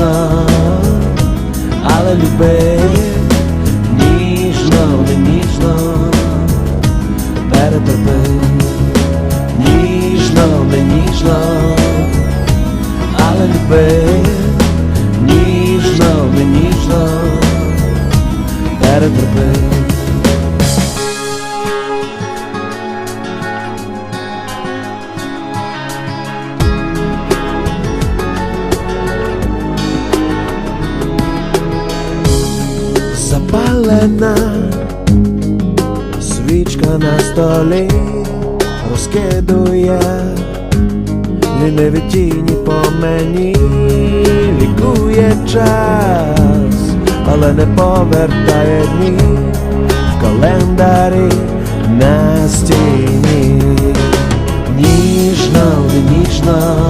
ніжно, але люби, ніжно, не ніжно, перетерпи, ніжно, не ніжно, але люби, ніжно, не ніжно, перетерпи. Запалена. Свічка на столі розкидує. Ліниві тіні по мені, лікує час, але не повертає дні. В календарі на стіні. Ніжно, ніжно,